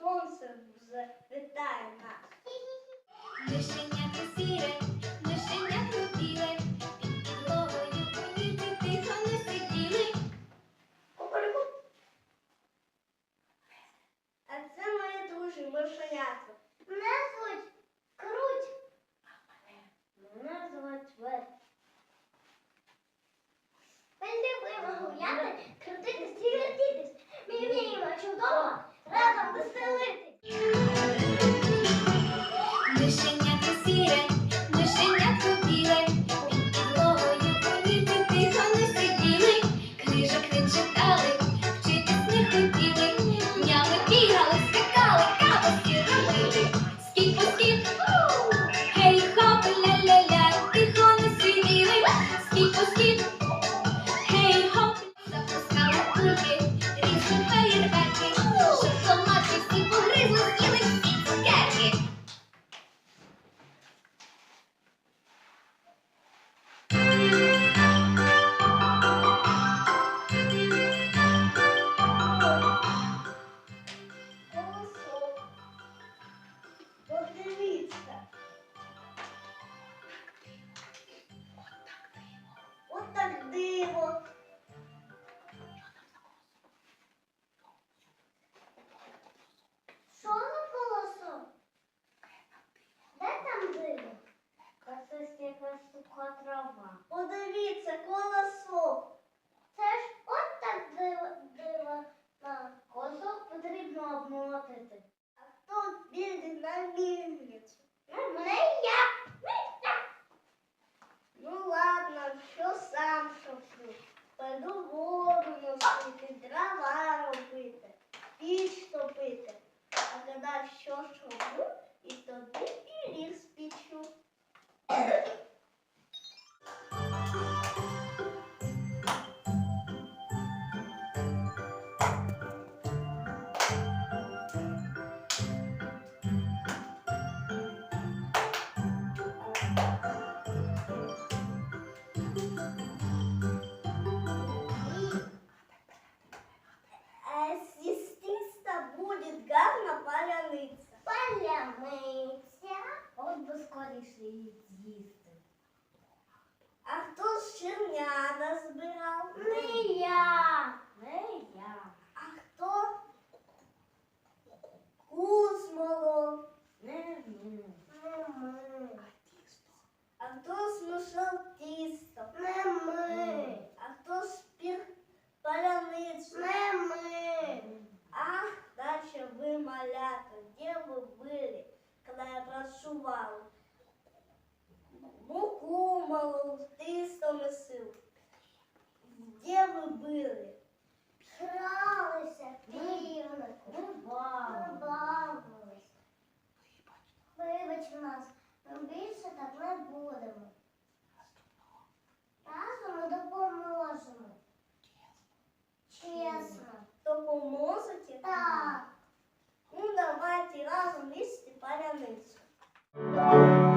сонце вітає нас. висока трава. Подивіться, колосок. Це ж от так дива, дива. Колосок потрібно обмотити, А тут біде на мільницю? Мене ну, я. Ну ладно, що сам шоплю. Пойду воду носити, дрова робити, піч топити. А коли що шоплю? Почне ми. А Дальше вы малята, Где вы были, когда я працювала? Муку молов, тисто месив. Де ви були? Гралися, півник, рибали. Música